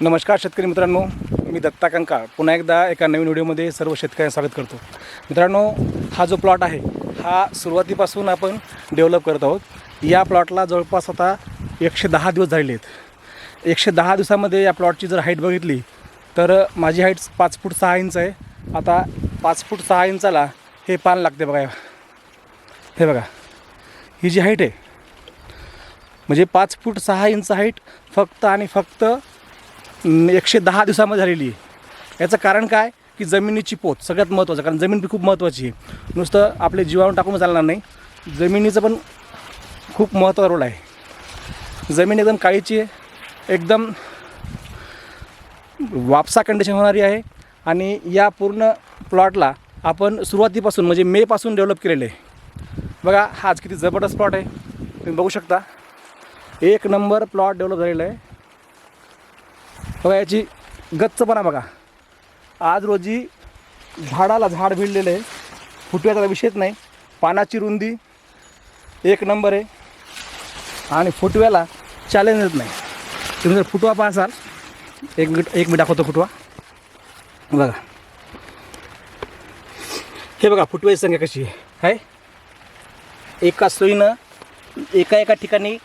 नमस्कार शेतकरी मित्रांनो मी दत्ता कंकाळ पुन्हा एकदा एका नवीन व्हिडिओमध्ये सर्व शेतकऱ्यांना स्वागत करतो. मित्रांनो हा जो प्लॉट आहे हा सुरुवातीपासून आपण डेव्हलप करत आहोत. या प्लॉटला जवळपास आता एकशे दहा दिवस झालेले आहेत. एकशे दहा दिवसामध्ये या प्लॉटची जर हाईट बघितली तर माझी हाईट पाच फूट सहा इंच आहे. आता पाच फूट सहा इंचाला हे पान लागते बघा. हे बघा ही जी हाईट आहे म्हणजे पाच फूट सहा इंच हाईट फक्त आणि फक्त एकशे दहा दिवसामध्ये झालेली आहे. याचं कारण काय? की जमिनीची पोत सगळ्यात महत्त्वाचं कारण जमीन बी खूप महत्त्वाची आहे. नुसतं आपले जीवाणू टाकून चालणार नाही. जमिनीचं पण खूप महत्त्वाचा रोल आहे. जमीन एकदम काळीची आहे. एकदम वापसा कंडिशन होणारी आहे. आणि या पूर्ण प्लॉटला आपण सुरुवातीपासून म्हणजे मेपासून डेव्हलप केलेलं आहे. बघा हा आज किती जबरदस्त प्लॉट आहे. तुम्ही बघू शकता. एक नंबर प्लॉट डेव्हलप झालेला आहे. बघा याची गच्चपणा बघा. आज रोजी झाडाला झाड भिडलेलं आहे. फुटव्याचा विषयच नाही. पानाची रुंदी एक नंबर आहे. आणि फुटव्याला चॅलेंजच नाही. तुम्ही जर फुटवा पाहसाल एक मिनिट एक मिनिट दाखवतो फुटवा. बघा. हे बघा फुटव्याची संख्या कशी आहे? आहे एका सोयीनं एका एका ठिकाणी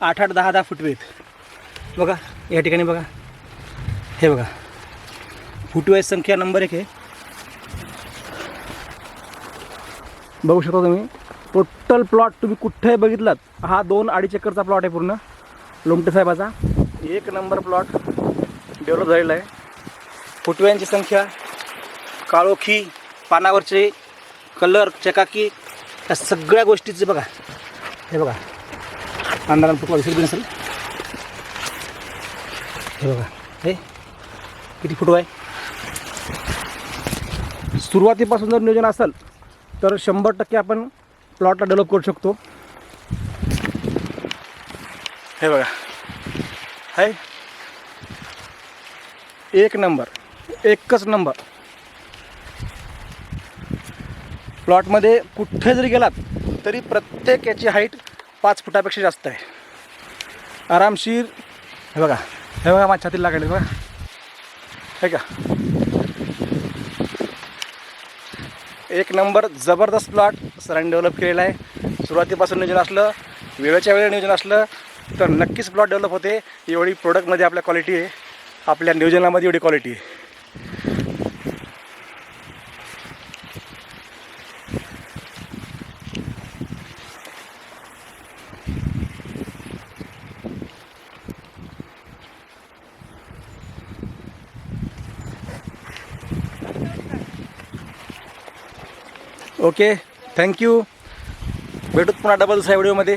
आठ आठ दहा दहा फुटवे आहेत. बघा या ठिकाणी बघा. हे बघा. फुटवेज संख्या नंबर एक आहे. बघू शकता तुम्ही. टोटल प्लॉट तुम्ही कुठेही बघितलात हा दोन अडीच एकरचा प्लॉट आहे पूर्ण. लोमटे साहेबाचा. एक नंबर प्लॉट डेव्हलप झालेला आहे. फुटव्यांची संख्या काळोखी पानावरचे कलर चकाकी या सगळ्या गोष्टीचे बघा. हे बघा. अंधारान फुटवा दिसेल नसेल हे बघा. हे किती फुटवा आहे? सुरुवातीपासून जर नियोजन असेल तर शंभर टक्के आपण प्लॉटला डेव्हलप करू शकतो. हे बघा. आहे एक नंबर एकच नंबर प्लॉटमध्ये कुठे जरी गेलात तरी प्रत्येक याची हाईट पाच फुटापेक्षा जास्त आहे. आरामशीर. हे बघा. हे बघा माझ्या छातीला लागले बघा. हे का एक नंबर जबरदस्त प्लॉट सरांनी डेव्हलप केलेला आहे. सुरुवातीपासून नियोजन असलं वेळेच्या वेळेला नियोजन असलं तर नक्कीच प्लॉट डेव्हलप होते. एवढी प्रोडक्टमध्ये आपल्या क्वालिटी आहे. आपल्या नियोजनामध्ये एवढी क्वालिटी आहे. ओके थँक्यू भेटूत पुन्हा डबल दुसऱ्या व्हिडिओमध्ये